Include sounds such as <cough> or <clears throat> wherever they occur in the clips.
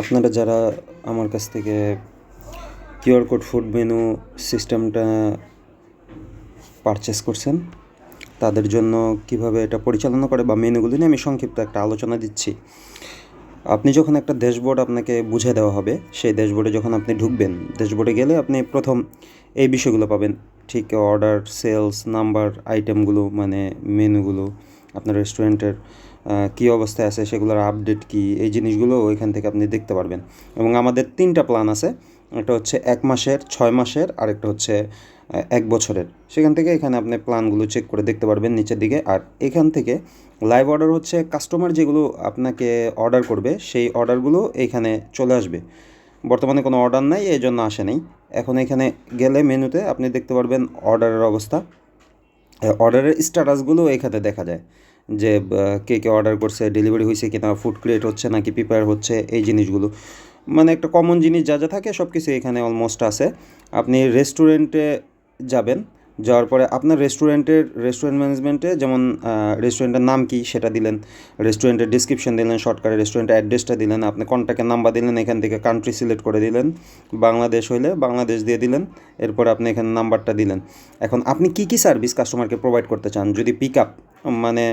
আপনারা যারা আমার কাছ থেকে কিউআর কোড ফুড মেনু সিস্টেমটা পারচেস করছেন, তাদের জন্য কীভাবে এটা পরিচালনা করে বা মেনুগুলো নিয়ে আমি সংক্ষিপ্ত একটা আলোচনা দিচ্ছি। আপনি যখন একটা ড্যাশবোর্ড আপনাকে বুঝে দেওয়া হবে, সেই ড্যাশবোর্ডে যখন আপনি ঢুকবেন ড্যাশবোর্ডে গেলে আপনি প্রথম এই বিষয়গুলো পাবেন। ঠিক অর্ডার সেলস নাম্বার আইটেমগুলো মানে মেনুগুলো আপনার রেস্টুরেন্টের কী অবস্থায় আছে, সেগুলোর আপডেট কী, এই জিনিসগুলো ওইখান থেকে আপনি দেখতে পারবেন। এবং আমাদের তিনটা প্ল্যান আছে, একটা হচ্ছে এক মাসের, ছয় মাসের আর একটা হচ্ছে এক বছরের। সেখান থেকে এখানে আপনি প্ল্যানগুলো চেক করে দেখতে পারবেন নিচের দিকে। আর এখান থেকে লাইভ অর্ডার হচ্ছে কাস্টমার যেগুলো আপনাকে অর্ডার করবে, সেই অর্ডারগুলো এখানে চলে আসবে। বর্তমানে কোনো অর্ডার নাই, এই জন্য আসে নাই। এখন এখানে গেলে মেনুতে আপনি দেখতে পারবেন অর্ডারের অবস্থা। অর্ডারের স্ট্যাটাসগুলো এখানে দেখা যায়। যে কে কে অর্ডার করছে ডেলিভারি হয়েছে কিনা ফুড ক্রিয়েট হচ্ছে নাকি প্রিপেয়ার হচ্ছে, এই জিনিসগুলো। মানে একটা কমন জিনিস যা যা থাকে সব কিছু এখানে অলমোস্ট আছে। আপনি রেস্টুরেন্টে যাবেন, যাওয়ার পরে আপনার রেস্টুরেন্টের রেস্টুরেন্ট ম্যানেজমেন্টে যেমন রেস্টুরেন্টের নাম কি সেটা দিলেন রেস্টুরেন্টের ডিসক্রিপশন দিলেন শর্টকাটে রেস্টুরেন্টের অ্যাড্রেসটা দিলেন, আপনি কন্ট্যাক্টের নাম্বার দিলেন, এখান থেকে কান্ট্রি সিলেক্ট করে দিলেন, বাংলাদেশ হইলে বাংলাদেশ দিয়ে দিলেন, এরপর আপনি এখানে নাম্বারটা দিলেন। এখন আপনি কি কি সার্ভিস কাস্টমারকে প্রোভাইড করতে চান? যদি পিক আপ মানে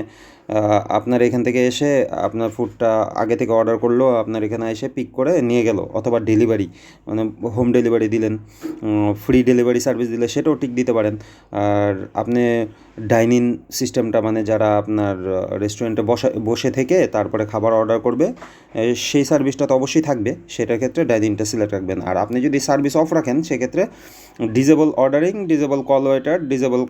আপনার এখান থেকে এসে আপনার ফুডটা আগে থেকে অর্ডার করল, আপনার এখানে এসে পিক করে নিয়ে গেল, অথবা ডেলিভারি মানে হোম ডেলিভারি দিলেন ফ্রি ডেলিভারি সার্ভিস দিলে সেটাও ঠিক দিতে পারেন। আর আপনি ডাইনিং সিস্টেমটা মানে যারা আপনার রেস্টুরেন্টে বসে বসে থেকে তারপরে খাবার অর্ডার করবে সেই সার্ভিসটা তো অবশ্যই থাকবে, সেটার ক্ষেত্রে ডাইনিংটা সিলেক্ট রাখবেন। আর আপনি যদি সার্ভিস অফ রাখেন, সেক্ষেত্রে disable ordering disable call waiter disable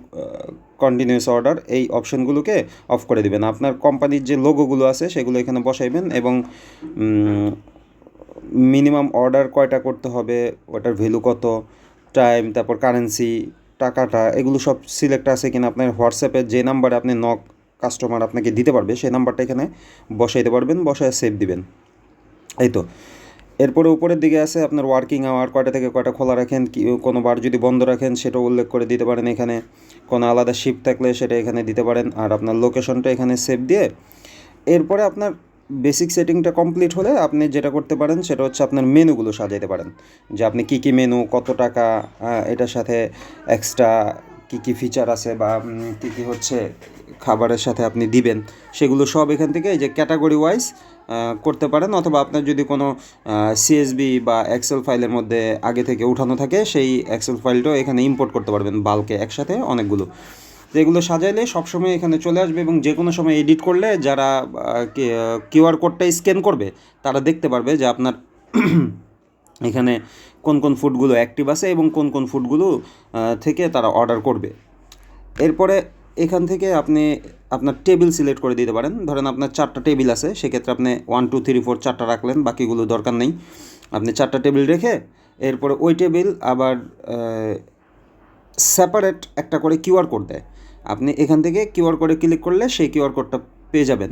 continuous order এই অপশনগুলোকে অফ করে দিবেন। আপনার কোম্পানির যে লোগোগুলো আছে সেগুলো এখানে বসাইবেন এবং মিনিমাম অর্ডার কয়টা করতে হবে, ওটার ভ্যালু কত টাইম তারপর কারেন্সি টাকাটা, এগুলো সব সিলেক্ট আছে কিনা আপনার হোয়াটসঅ্যাপে যে নাম্বারে আপনি নক কাস্টমার আপনাকে দিতে পারবে, সেই নাম্বারটা এখানে বসাইতে পারবেন, বসায় সেভ দিবেন। এই তো। এরপরে উপরের দিকে আছে আপনার ওয়ার্কিং আওয়ার কয়টা থেকে কয়টা খোলা রাখেন, কি, কোনো বার যদি বন্ধ রাখেন সেটাও উল্লেখ করে দিতে পারেন এখানে। কোনো আলাদা শিফট থাকলে সেটা এখানে দিতে পারেন। আর আপনার লোকেশনটা এখানে সেভ দিয়ে এরপরে আপনার বেসিক সেটিংটা কমপ্লিট হলে আপনি যেটা করতে পারেন, সেটা হচ্ছে আপনার মেনুগুলো সাজাইতে পারেন। যে আপনি কী কী মেনু কত টাকা এটার সাথে এক্সট্রা কী কী ফিচার আছে বা কী কী হচ্ছে খাবারের সাথে আপনি দিবেন, সেগুলো সব এখান থেকে এই যে ক্যাটাগরি ওয়াইজ করতে পারেন অথবা আপনার যদি কোনো সিএসবি বা এক্সেল ফাইলের মধ্যে আগে থেকে উঠানো থাকে, সেই এক্সেল ফাইলটাও এখানে ইম্পোর্ট করতে পারবেন বালকে একসাথে অনেকগুলো। তো এগুলো সাজাইলে সবসময় এখানে চলে আসবে এবং যে কোনো সময় এডিট করলে যারা কিউআর কোডটা স্ক্যান করবে, তারা দেখতে পারবে যে আপনার <clears throat> এখানে কোন কোন ফুডগুলো অ্যাক্টিভ আছে এবং কোন কোন ফুডগুলো থেকে তারা অর্ডার করবে। এরপরে এখান থেকে আপনি আপনার টেবিল সিলেক্ট করে দিতে পারেন। ধরেন আপনার চারটা টেবিল আছে, সেক্ষেত্রে আপনি ওয়ান টু থ্রি ফোর চারটা রাখলেন, বাকিগুলো দরকার নেই। আপনি চারটা টেবিল রেখে এরপরে ওই টেবিল আবার সেপারেট একটা করে কিউআর কোড দেয়। আপনি এখান থেকে কিউআর কোডে ক্লিক করলে সেই কিউআর কোডটা পেয়ে যাবেন।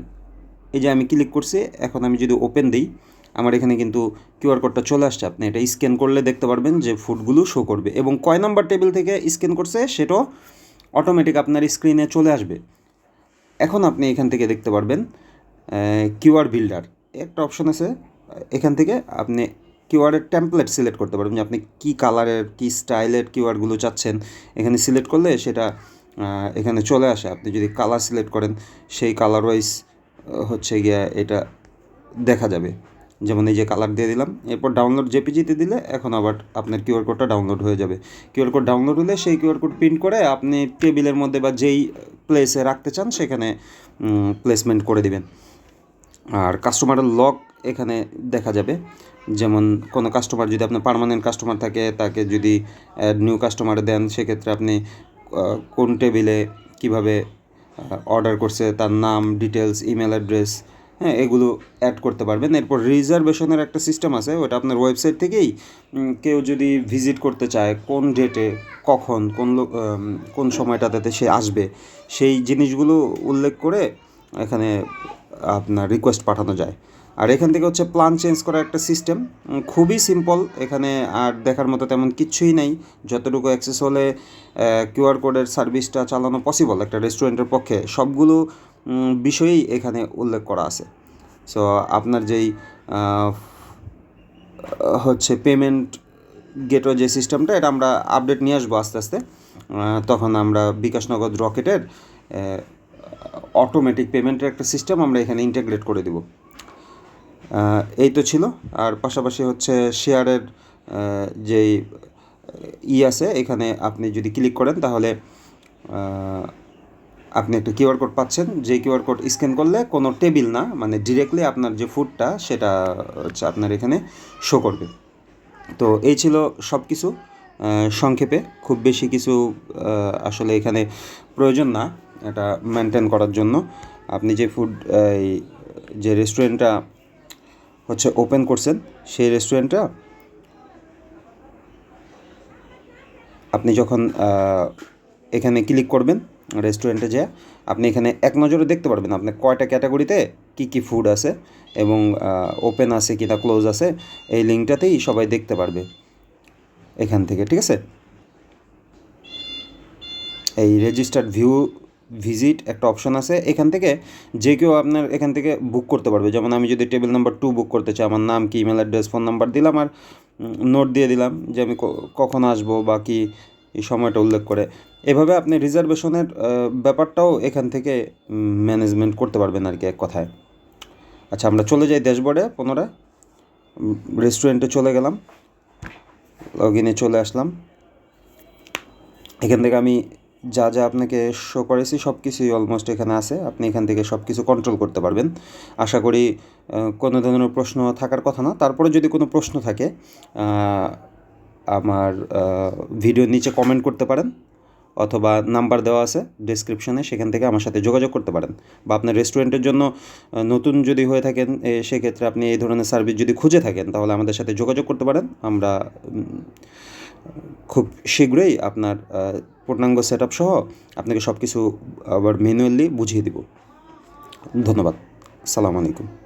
এই যে আমি ক্লিক করছি, এখন আমি যদি ওপেন দিই, আমার এখানে কিন্তু কিউআর কোডটা চলে আসছে। আপনি এটা স্ক্যান করলে দেখতে পারবেন যে ফুডগুলো শো করবে। এবং কয় নাম্বার টেবিল থেকে স্ক্যান করছে, সেটাও অটোমেটিক আপনার স্ক্রিনে চলে আসবে। এখন আপনি এখান থেকে দেখতে পারবেন কিউআর বিল্ডার একটা অপশন আছে, এখান থেকে আপনি কিউআরের টেমপ্লেট সিলেক্ট করতে পারবেন। যে আপনি কী কালারের কী স্টাইলের কিউআরগুলো চাচ্ছেন, এখানে সিলেক্ট করলে সেটা এখানে চলে আসে। আপনি যদি কালার সিলেক্ট করেন, সেই কালার ওয়াইজ হচ্ছে গিয়া এটা দেখা যাবে। যেমন এই যে কালার দিয়ে দিলাম, এরপর ডাউনলোড জেপিজিতে দিলে এখন আবার আপনার কিউআর কোডটা ডাউনলোড হয়ে যাবে। কিউআর কোড ডাউনলোড হলে সেই কিউআর কোড প্রিন্ট করে আপনি টেবিলের মধ্যে বা যেই প্লেসে রাখতে চান সেখানে প্লেসমেন্ট করে দিবেন। আর কাস্টমারের লক এখানে দেখা যাবে। যেমন কোনো কাস্টমার যদি আপনার পার্মানেন্ট কাস্টমার থাকে, তাকে যদি নিউ কাস্টমার দেন, সেক্ষেত্রে আপনি কোন টেবিলে কীভাবে অর্ডার করছে, তার নাম ডিটেলস ইমেল অ্যাড্রেস হ্যাঁ এগুলো অ্যাড করতে পারবেন। এরপর রিজার্ভেশনের একটা সিস্টেম আছে, ওটা আপনার ওয়েবসাইট থেকেই কেউ যদি ভিজিট করতে চায়, কোন ডেটে কখন, কোন কোন সময়টাতে সে আসবে, সেই জিনিসগুলো উল্লেখ করে এখানে আপনার রিকোয়েস্ট পাঠানো যায়। আর এখান থেকে হচ্ছে প্ল্যান চেঞ্জ করার একটা সিস্টেম খুবই সিম্পল এখানে আর দেখার মতো তেমন কিছুই নেই। যতটুকু অ্যাক্সেস হলে কিউআর কোডের সার্ভিসটা চালানো পসিবল একটা রেস্টুরেন্টের পক্ষে। সবগুলো বিষয়ই এখানে উল্লেখ করা আছে। সো আপনার যেই হচ্ছে পেমেন্ট গেটওয়ে যে সিস্টেমটা এটা আমরা আপডেট নিয়ে আসব আস্তে আস্তে। তখন আমরা বিকাশ নগদ রকেটের অটোমেটিক পেমেন্টের একটা সিস্টেম আমরা এখানে ইন্টিগ্রেট করে দেব। এই তো ছিল। আর পাশাপাশি হচ্ছে শেয়ারের যেই ই আছে, এখানে আপনি যদি ক্লিক করেন, তাহলে আপনি একটা কিউআর কোড পাচ্ছেন যে কিউআর কোড স্ক্যান করলে কোনো টেবিল না মানে ডিরেক্টলি আপনার যে ফুডটা সেটা হচ্ছে আপনার এখানে শো করবে। তো এই ছিল সব কিছু সংক্ষেপে। খুব বেশি কিছু আসলে এখানে প্রয়োজন না, এটা মেনটেন করার জন্য। আপনি যে ফুড যে রেস্টুরেন্টটা হচ্ছে ওপেন করছেন, সেই রেস্টুরেন্টটা আপনি যখন এখানে ক্লিক করবেন রেস্টুরেন্টে যেয়ে আপনি এখানে এক নজরে দেখতে পারবেন আপনি কয়টা ক্যাটাগরিতে কী কী ফুড আছে এবং ওপেন আছে কিনা ক্লোজ আছে, এই লিঙ্কটাতেই সবাই দেখতে পারবে এখান থেকে, ঠিক আছে? এই রেজিস্টার্ড ভিউ ভিজিট একটা অপশন আছে, এখান থেকে যে কেউ আপনার এখান থেকে বুক করতে পারবে। যেমন আমি যদি টেবিল নাম্বার টু বুক করতে চাই, আমার নাম কি ইমেল অ্যাড্রেস ফোন নাম্বার দিলাম আর নোট দিয়ে দিলাম যে আমি কখন আসব বা কি সময়টা উল্লেখ করে। এভাবে আপনি রিজার্ভেশনের ব্যাপারটাও এখান থেকে ম্যানেজমেন্ট করতে পারবেন আর কি এক কথায়। আচ্ছা আমরা চলে যাই ড্যাশবোর্ডে পুনরায়। রেস্টুরেন্টে চলে গেলাম। লগ ইনে চলে আসলাম। এখান থেকে আমি যা যা আপনাকে শো করেছি সব কিছুই অলমোস্ট এখানে আছে। আপনি এখান থেকে সব কিছু কন্ট্রোল করতে পারবেন। আশা করি কোনো ধরনের প্রশ্ন থাকার কথা না। তারপরে যদি কোনো প্রশ্ন থাকে আমার ভিডিওর নিচে কমেন্ট করতে পারেন। অথবা নাম্বার দেওয়া আছে ডেসক্রিপশনে সেখান থেকে আমার সাথে যোগাযোগ করতে পারেন। বা আপনার রেস্টুরেন্টের জন্য নতুন যদি হয়ে থাকেন সেক্ষেত্রে আপনি এই ধরনের সার্ভিস যদি খুঁজে থাকেন, তাহলে আমাদের সাথে যোগাযোগ করতে পারেন। আমরা খুব শীঘ্রই আপনার পূর্ণাঙ্গ সেট সহ আপনাকে সব কিছু আবার ম্যানুয়ালি বুঝিয়ে দিব। ধন্যবাদ। সালাম আলাইকুম।